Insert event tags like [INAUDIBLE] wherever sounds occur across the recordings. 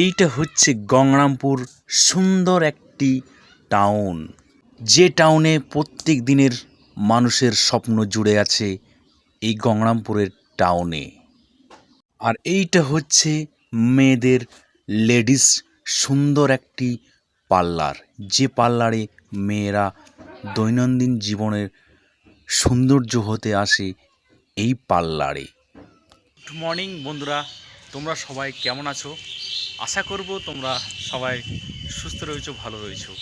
এইটা হচ্ছে গঙ্গরামপুর সুন্দর একটি টাউন। যে টাউনে প্রত্যেক দিনের মানুষের স্বপ্ন জুড়ে আছে এই গঙ্গরামপুরের টাউনে। আর এইটা হচ্ছে মেয়েদের লেডিস সুন্দর একটি পার্লার। যে পার্লারে মেয়েরা দৈনন্দিন জীবনের সৌন্দর্য হতে আসে এই পার্লারে। গুড মর্নিং বন্ধুরা। তোমরা সবাই কেমন আছো? আশা করব তোমরা সবাই সুস্থ রয়েছো, ভালো রয়েছো।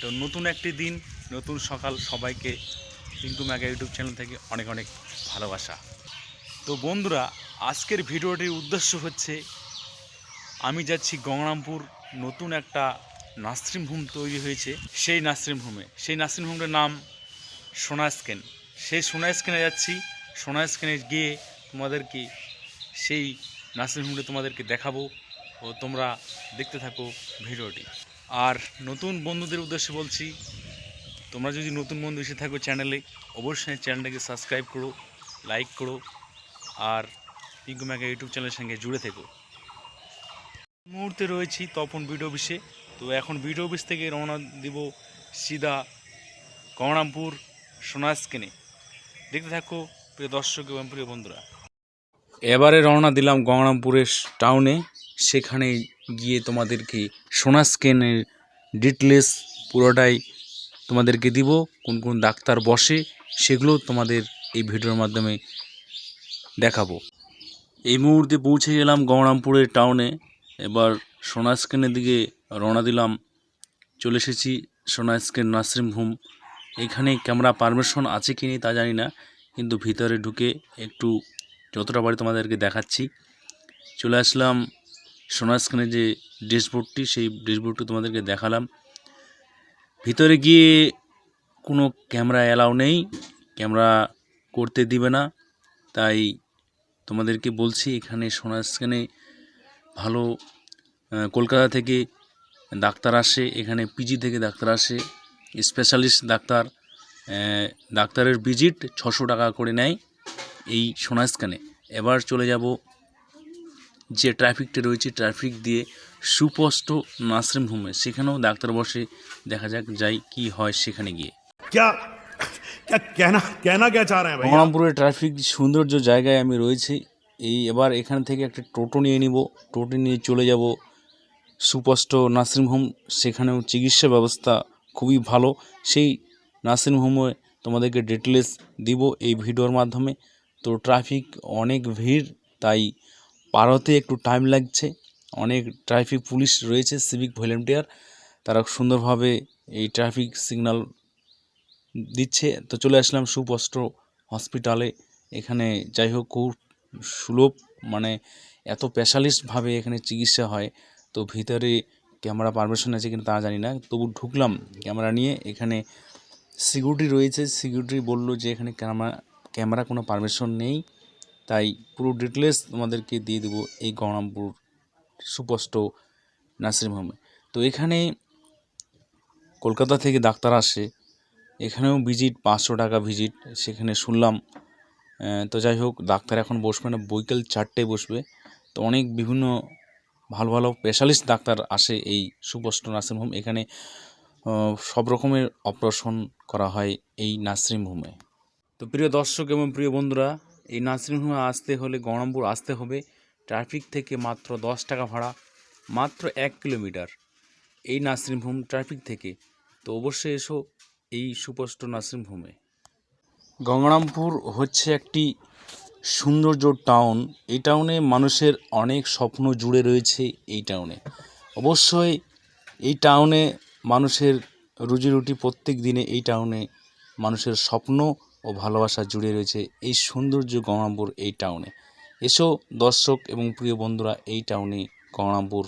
তো নতুন একটি দিন, নতুন সকাল সবাইকে পিঙ্কু ম্যাগা ইউটিউব চ্যানেল থেকে অনেক অনেক ভালোবাসা। তো বন্ধুরা, আজকের ভিডিওটির উদ্দেশ্য হচ্ছে, আমি যাচ্ছি গঙ্গরামপুর, নতুন একটা নার্সিং হোম তৈরি হয়েছে, সেই নার্সিং হোমে। সেই নার্সিং হোমটার নাম সোনা স্ক্যান। সেই সোনা স্ক্যানে যাচ্ছি, সোনা স্ক্যানে গিয়ে তোমাদেরকে সেই নার্সিং হোমটা তোমাদেরকে দেখাবো। ও তোমরা দেখতে থাকো ভিডিওটি। আর নতুন বন্ধুদের উদ্দেশ্যে বলছি, তোমরা যদি নতুন বন্ধু এসে থাকো চ্যানেলে, অবশ্যই চ্যানেলটাকে সাবস্ক্রাইব করো, লাইক করো, আর পিঙ্কু ম্যাগা ইউটিউব চ্যানেলের সঙ্গে জুড়ে থেকো। মুহূর্তে রয়েছি তপন ভিডিও অফিসে। তো এখন ভিডিও অফিস থেকে রওনা দিব সিধা গঙ্গরামপুর সোনা স্ক্যানে দেখতে থাকো প্রিয় দর্শক এবং প্রিয় বন্ধুরা। এবারে রওনা দিলাম গঙ্গরামপুরের টাউনে সেখানে গিয়ে তোমাদেরকে সোনা স্ক্যানের ডিটেলস পুরোটাই তোমাদেরকে দিব, কোন কোন ডাক্তার বসে সেগুলো তোমাদের এই ভিডিওর মাধ্যমে দেখাবো। এই মুহূর্তে পৌঁছে গেলাম গঙ্গরামপুরের টাউনে এবার সোনা স্ক্যানের দিকে রওনা দিলাম। চলে এসেছি সোনা স্ক্যান নার্সিং হোম। এখানে ক্যামেরা পারমিশন আছে কি নেই তা জানি না, কিন্তু ভিতরে ঢুকে একটু যতটা পারি তোমাদেরকে দেখাচ্ছি। চলে আসলাম সোনা স্ক্যানের যে ড্যাশবোর্ডটি, সেই ড্যাশবোর্ডটি তোমাদেরকে দেখালাম। ভিতরে গিয়ে কোনো ক্যামেরা অ্যালাউ নেই, ক্যামেরা করতে দিবে না। তাই তোমাদেরকে বলছি, এখানে সোনার স্ক্যানে ভালো কলকাতা থেকে ডাক্তার আসে, এখানে পিজি থেকে ডাক্তার আসে স্পেশালিস্ট ডাক্তার ডাক্তারের ভিজিট ছশো টাকা করে নেয় এই সোনার স্ক্যানে এবার চলে যাব যে ট্রাফিকটা রয়েছে ট্রাফিক দিয়ে সুপষ্ট নার্সিং হোমে। সেখানেও ডাক্তার বসে দেখা যাক যাই কি হয় সেখানে গিয়ে। মহামপুরের ট্রাফিক সৌন্দর্য জায়গায় আমি রয়েছি। এই এবার এখান থেকে একটা টোটো নিয়ে নিব। টোটো নিয়ে চলে যাব। সুপষ্ট নার্সিংহোম সেখানেও চিকিৎসা ব্যবস্থা খুবই ভালো। সেই নার্সিংহোমে তোমাদেরকে ডিটেলস দিব এই ভিডিওর মাধ্যমে। তো ট্রাফিক অনেক ভিড় তাই পার হতে একটু টাইম লাগছে। অনেক ট্রাফিক পুলিশ রয়েছে সিভিক ভলেন্টিয়ার তারা সুন্দরভাবে এই ট্রাফিক সিগন্যাল দিচ্ছে। তো চলে আসলাম সুস্পষ্ট হসপিটালে এখানে যাই হোক, খুব সুলভ মানে এত স্পেশালিস্টভাবে এখানে চিকিৎসা হয়। তো ভিতরে ক্যামেরা পারমিশন আছে কিনা তা জানি না। তবু ঢুকলাম ক্যামেরা নিয়ে। এখানে সিকিউরিটি রয়েছে। সিকিউরিটি বলল যে এখানে ক্যামেরা ক্যামেরা কোনো পারমিশন নেই। তাই পুরো ডিটেলস তোমাদেরকে দিয়ে দেবো এই গঙ্গরামপুর সুস্পষ্ট নার্সিংহোমে তো এখানে কলকাতা থেকে ডাক্তার আসে, এখানেও ভিজিট পাঁচশো টাকা ভিজিট সেখানে শুনলাম তো যাই হোক, ডাক্তার এখন বসবে না, বৈকাল চারটেয় বসবে। তো অনেক বিভিন্ন ভালো ভালো স্পেশালিস্ট ডাক্তার আসে এই সুস্পষ্ট নার্সিং হোম এখানে সব রকমের অপারেশন করা হয় এই নার্সিং হোমে তো প্রিয় দর্শক এবং প্রিয় বন্ধুরা এই নার্সিং হোমে আসতে হলে গরমপুর আসতে হবে। ট্রাফিক থেকে মাত্র দশ টাকা ভাড়া, মাত্র এক কিলোমিটার এই নার্সিং হোম ট্রাফিক থেকে। তো অবশ্যই এসো এই সুস্পষ্ট নার্সিং হোমে গঙ্গারামপুর হচ্ছে একটি সৌন্দর্য টাউন। এই টাউনে মানুষের অনেক স্বপ্ন জুড়ে রয়েছে এই টাউনে। অবশ্যই এই টাউনে মানুষের রুজি রুটি প্রত্যেক দিনে এই টাউনে মানুষের স্বপ্ন ও ভালোবাসা জুড়ে রয়েছে এই সৌন্দর্য গঙ্গারামপুর এই টাউনে এসো দর্শক এবং প্রিয় বন্ধুরা, এই টাউনে গঙ্গারামপুর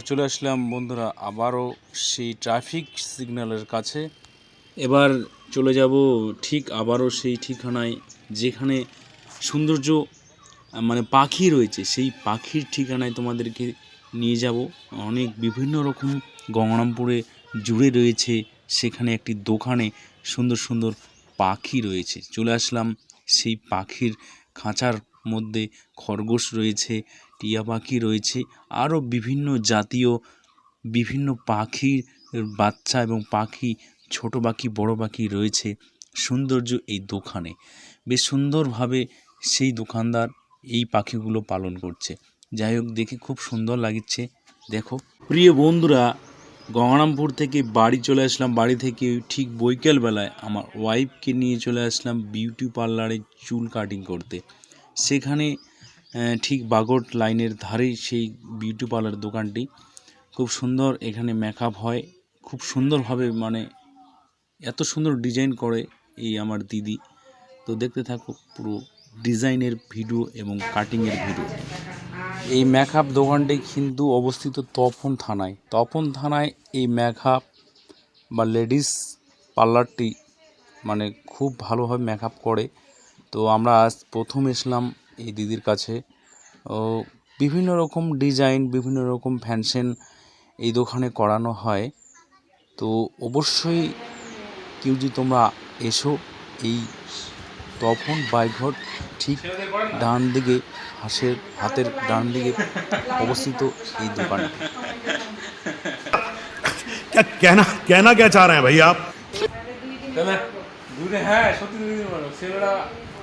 এবার চলে আসলাম বন্ধুরা, আবারও সেই ট্রাফিক সিগন্যালের কাছে। এবার চলে যাব ঠিক আবারও সেই ঠিকানায়, যেখানে সৌন্দর্য মানে পাখি রয়েছে, সেই পাখির ঠিকানায় তোমাদেরকে নিয়ে যাব। অনেক বিভিন্ন রকম গঙ্গারামপুরে জুড়ে রয়েছে সেখানে একটি দোকানে সুন্দর সুন্দর পাখি রয়েছে। চলে আসলাম সেই পাখির খাঁচার মধ্যে খরগোশ রয়েছে টিয়া পাখি রয়েছে। আরও বিভিন্ন জাতীয়, বিভিন্ন পাখির বাচ্চা এবং পাখি, ছোট পাখি, বড় পাখি রয়েছে সৌন্দর্য এই দোকানে। বেশ সুন্দরভাবে সেই দোকানদার এই পাখিগুলো পালন করছে। যাই হোক, দেখে খুব সুন্দর লাগছে। দেখো, প্রিয় বন্ধুরা, গঙ্গারামপুর থেকে বাড়ি চলে আসলাম। বাড়ি থেকে ঠিক বৈকালবেলায় আমার ওয়াইফকে নিয়ে চলে আসলাম বিউটি পার্লারে চুল কাটিং করতে। সেখানে ঠিক বাগট লাইনের ধারেই সেই বিউটি পার্লার দোকানটি। খুব সুন্দর এখানে মেকআপ হয়। খুব সুন্দরভাবে মানে এত সুন্দর ডিজাইন করে এই আমার দিদি। তো দেখতে থাকো, পুরো ডিজাইনের ভিডিও এবং কাটিংয়ের ভিডিও এই মেকআপ দোকানটি কিন্তু অবস্থিত তপন থানায়। তপন থানায় এই মেকআপ বা লেডিস পার্লারটি মানে খুব ভালোভাবে মেকআপ করে। তো আমরা আজ প্রথম এসলাম এই দিদির কাছে ও বিভিন্ন রকম ডিজাইন বিভিন্ন রকম ফ্যানশন এই দোকানে করানো হয় তো অবশ্যই কেউ যদি তোমরা এসো এই তপন বাইঘট ঠিক ডান দিকে হাসের হাতের ডান দিকে অবস্থিত এই দোকানটি क्या कहना कहना क्या चाह रहे हैं भाई आप তাহলে দুদিন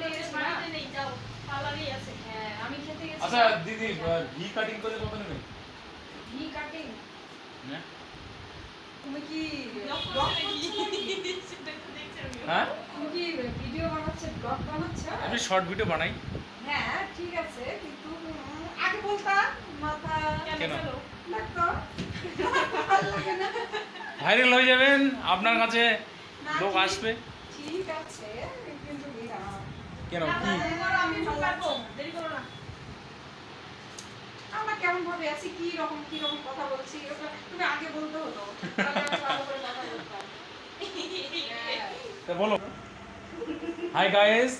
যে গেছিলাম। বাড়িতে নেই যাও পার্লারেই আছে। হ্যাঁ আমি খেতে আচ্ছা দিদি ঘি কাটিং করলে কত নেবে? ঘি কাটিং হ্যাঁ? তুমি কি হ্যাঁ? কি ভিডিও বানাচ্ছ ব্লগ বানাচ্ছ? আমি শর্ট ভিডিও বানাই। হ্যাঁ ঠিক আছে কিন্তু আগে বলতা মাথা কেন? কেন? কেন? লাগতো ভালো লাগে না ভাইরাল হয়ে যাবেন আপনার কাছে লোক আসবে। ঠিক আছে কিন্তু কেন? কি? আমি দেরি করো না। আমরা কেমন ভাবে আছি কি রকম কি রকম কথা বলছি তুমি আগে বলতে হতো। ভালো করে কথা বলতাম। তা বলো। হাই গাইস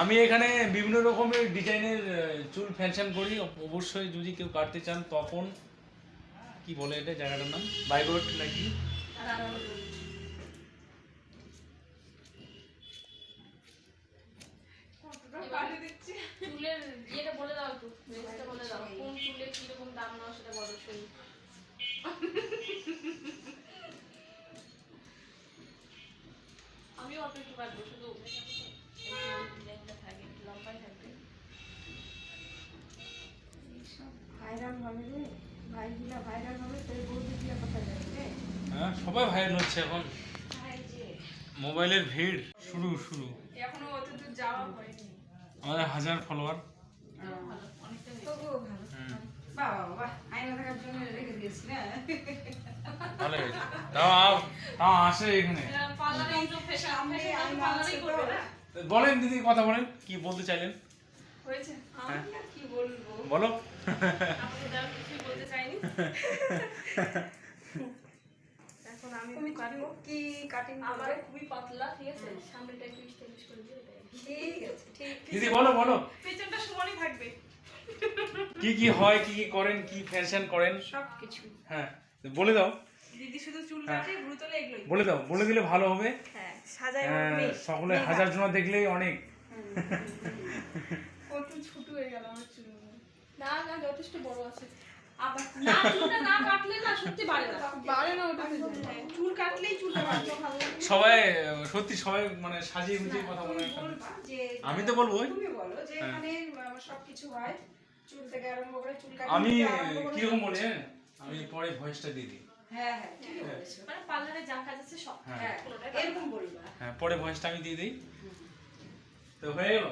আমি এখানে বিভিন্ন রকমের ডিজাইনের চুল ফ্যাশন করি। অবশ্যই যদি কেউ কাটতে চান তখন কি বলে এটা জায়গাটার নাম? বাইগোট নাকি? আমিও অল্প একটু কাটবো শুধু ডিজাইনটা থাকে একটু লম্বাই থাকবে ভাইরাল হবে রে। ভাইগুলা ভাইরাল হবে তোর বৌদিগুলা কোথায় যাবে হ্যাঁ সবাই ভাইরাল হচ্ছে এখন। মোবাইলের ভিড় শুরু শুরু। এখনও অত দূর যাওয়া হয়নি। আমাদের হাজার ফলোয়ার। ভালো অনেকটা হয়েছে। তবুও ভালো। বাহ বাহ বাহ আয়না দেখার জন্য রেখে দিয়েছি না? ভালো হয়েছে। তাও তাও আসে এখানে। বলেন দিদি কথা বলেন। কি বলতে চাইলেন? হয়েছে। আমি আর কি বলো। আপনাকে যারা কিছুই বলতে চাইনি। এখন আমি কি কাটিং আমার খুবই পাতলা ঠিক আছে? সামনেটা একটু স্টাইলিশ করে দিও ঠিক আছে ঠিক দিদি বলো বলো। পেছনটা সমানই থাকবে। কি কি হয় কি কি করেন কি ফ্যাশন করেন? সবকিছু। হ্যাঁ বলে দাও। দিদি শুধু চুল হ্যাঁ। এগুলোই বলে দাও বলে দিলে ভালো হবে। হ্যাঁ সাজায় হ্যাঁ, সকলে হাজার জনা দেখলেই অনেক। কত ছোট হয়ে গেল আমার চুল। না না যথেষ্ট বড় আছে। আবার [LAUGHS] না চুলটা না কাটলে না সত্যি বাড়ে না। বাড়ে না ওটা চুল কাটলেই চুলটা বাড়বে সবাই সত্যি সবাই মানে সাজিয়ে গুছিয়ে কথা বলে বলবা আমি তো বলবোই। তুমি বলো যে। এখানে সবকিছু হয়। চুল থেকে আরম্ভ করে চুল কাটা আমি কীরকম বলি? আমি পরে ভয়েসটা দিয়ে দিই। হ্যাঁ হ্যাঁ মানে পার্লারে যা কাজ আছে সব হ্যাঁ। এরকম বলবা। হ্যাঁ পরে ভয়েসটা আমি দিয়ে দিই। তো হয়ে গেল?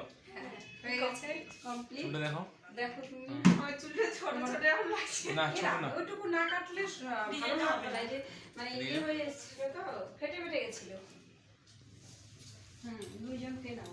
হয়ে গেছে। কমপ্লিট। দেখো। দেখো তুমি। আমার চুলটা ছোট ছোট এখন লাগছে। না, ছোট না। ওইটুকু না কাটলে ভালো হবে না। যে মানে ইয়ে হয়ে এসেছিল তো ফেটে ফেটে গেছিল। হুম দুইজনকে নাও।